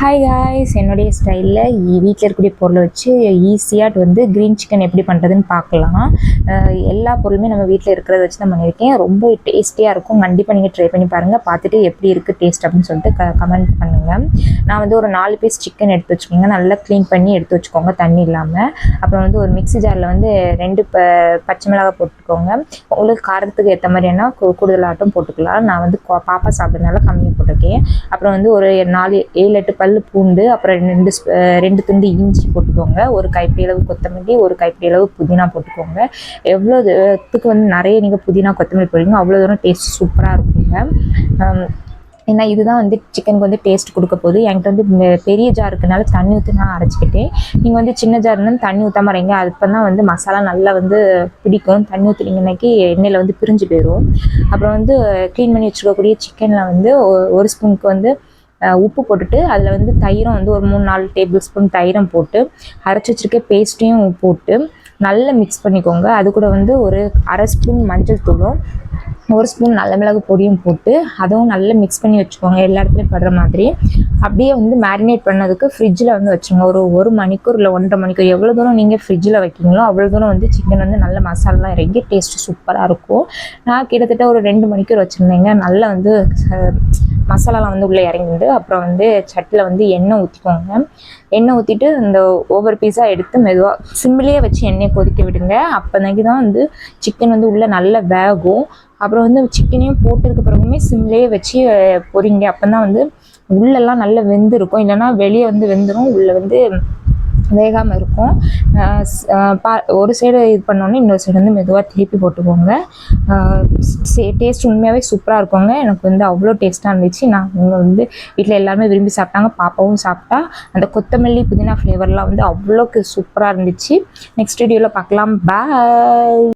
Hi guys என்னுடைய ஸ்டைலில் வீட்டில் இருக்கக்கூடிய பொருளை வச்சு ஈஸியாக வந்து க்ரீன் சிக்கன் எப்படி பண்ணுறதுன்னு பார்க்கலாம். எல்லா பொருளுமே நம்ம வீட்டில் இருக்கிறத வச்சு தான் பண்ணியிருக்கேன் ரொம்ப டேஸ்டியாக இருக்கும். கண்டிப்பாக நீங்கள் ட்ரை பண்ணி பாருங்கள் பார்த்துட்டு எப்படி இருக்குது டேஸ்ட் அப்படின்னு சொல்லிட்டு க கமெண்ட் பண்ணுங்கள் நான் வந்து ஒரு நாலு பீஸ் சிக்கன் எடுத்து வச்சுக்கோங்க. நல்லா க்ளீன் பண்ணி எடுத்து வச்சுக்கோங்க தண்ணி இல்லாமல் அப்புறம் வந்து ஒரு மிக்ஸி ஜாரில் வந்து ரெண்டு ப பச்சை மிளகாய் போட்டுக்கோங்க. உங்களுக்கு காரத்துக்கு ஏற்ற மாதிரியான கூடுதலாட்டம் போட்டுக்கலாம். நான் வந்து பாப்பா சாப்பிட்றதுனால கம்மியாக போட்டிருக்கேன். அப்புறம் வந்து ஒரு நாலு ஏழு எட்டு பல் பூண்டு அப்புறம் ரெண்டு ரெண்டு துண்டு இஞ்சி போட்டுக்கோங்க. ஒரு கைப்பிடி அளவு கொத்தமல்லி ஒரு கைப்பிடி அளவு புதினா போட்டுக்கோங்க. எவ்வளோ தூரத்துக்கு வந்து நிறைய நீங்கள் புதினா கொத்தமல்லி போடுவீங்க அவ்வளோ தூரம் டேஸ்ட் சூப்பராக இருக்குங்க. ஏன்னா இதுதான் வந்து சிக்கனுக்கு வந்து டேஸ்ட் கொடுக்க போகுது. என்கிட்ட வந்து மெ- பெரிய ஜார் இருக்கனால தண்ணி ஊற்றி நான் அரைச்சிக்கிட்டேன். நீங்கள் வந்து சின்ன ஜார் தண்ணி ஊற்றாம இறங்க அப்போ தான் வந்து மசாலா நல்லா வந்து பிடிக்கும். தண்ணி ஊற்றுனீங்கன்னாக்கி எண்ணெயில் வந்து பிரிஞ்சு போயிடும் அப்புறம் வந்து க்ளீன் பண்ணி வச்சுருக்கக்கூடிய சிக்கனில் வந்து ஒரு ஸ்பூனுக்கு வந்து உப்பு போட்டுட்டு அதில் வந்து தயிரும் வந்து ஒரு மூணு நாலு டேபிள் ஸ்பூன் தயிரம் போட்டு அரைச்சி வச்சிருக்க பேஸ்ட்டையும் போட்டு நல்லா மிக்ஸ் பண்ணிக்கோங்க. அது கூட வந்து ஒரு அரை ஸ்பூன் மஞ்சள் தூளும் ஒரு ஸ்பூன் நல்ல மிளகு பொடியும் போட்டு அதுவும் நல்லா மிக்ஸ் பண்ணி வச்சுக்கோங்க. எல்லா இடத்துலையும் படுற மாதிரி. அப்படியே வந்து மேரினேட் பண்ணதுக்கு ஃப்ரிட்ஜில் வந்து வச்சுருங்க. ஒரு ஒரு மணிக்கூர் இல்லை ஒன்றரை மணிக்கூர் எவ்வளோ தூரம் நீங்கள் ஃப்ரிட்ஜில் வைக்கீங்களோ அவ்வளோ தூரம் வந்து சிக்கன் வந்து நல்ல மசாலாலாம் இறங்கி டேஸ்ட்டு சூப்பராக இருக்கும். நான் கிட்டத்தட்ட ஒரு ரெண்டு மணிக்கூர் வச்சுருந்தேங்க. நல்லா வந்து மசாலாலாம் வந்து உள்ளே இறங்கிட்டு அப்புறம் வந்து சட்டில் வந்து எண்ணெய் ஊற்றிக்கோங்க எண்ணெய் ஊற்றிட்டு இந்த ஒவ்வொரு பீஸாக எடுத்து மெதுவாக சிம்பிளே வச்சு எண்ணெயை கொதிக்க விடுங்க. அப்போதைக்கு தான் வந்து சிக்கன் வந்து உள்ளே நல்லா வேகும். அப்புறம் வந்து சிக்கனையும் போட்டதுக்கு பிறகுமே சிம்லேயே வச்சு பொறிங்க அப்போ தான் வந்து உள்ளெல்லாம் நல்லா வெந்திருக்கும். இல்லைன்னா வெளியே வந்து வெந்துடும் உள்ளே வந்து வேகாமல் இருக்கும். பா ஒரு சைடு இது பண்ணோன்னே இன்னொரு சைடு வந்து மெதுவாக திருப்பி போட்டுக்கோங்க. டேஸ்ட் உண்மையாகவே சூப்பராக இருக்குங்க. எனக்கு வந்து அவ்வளோ டேஸ்ட்டாக இருந்துச்சு. நான் இங்கே வந்து வீட்டில் எல்லாருமே விரும்பி சாப்பிட்டாங்க. பாப்பாவும் சாப்பிட்டா. அந்த கொத்தமல்லி புதினா ஃப்ளேவர்லாம் வந்து அவ்வளோக்கு சூப்பராக இருந்துச்சு. நெக்ஸ்ட் வீடியோவில் பார்க்கலாம் பாய்